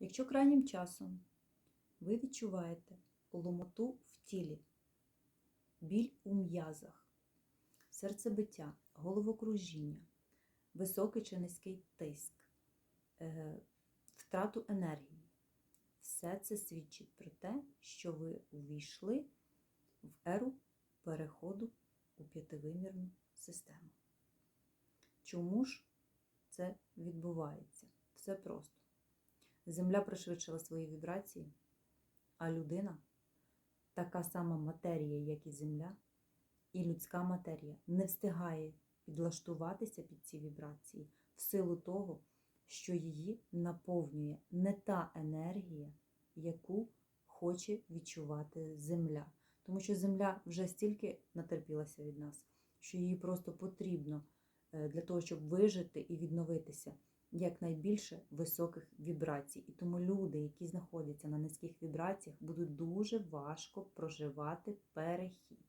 Якщо крайнім часом ви відчуваєте ломоту в тілі, біль у м'язах, серцебиття, головокружіння, високий чи низький тиск, е, втрату енергії, все це свідчить про те, що ви увійшли в еру переходу у п'ятивимірну систему. Чому ж це відбувається? Все просто. Земля пришвидшила свої вібрації, а людина така сама матерія, як і земля, і людська матерія не встигає підлаштуватися під ці вібрації в силу того, що її наповнює не та енергія, яку хоче відчувати земля. Тому що земля вже стільки натерпілася від нас, що їй просто потрібно е, для того, щоб вижити і відновитися якнайбільше високих вібрацій. І тому люди, які знаходяться на низьких вібраціях, будуть дуже важко проживати перехід.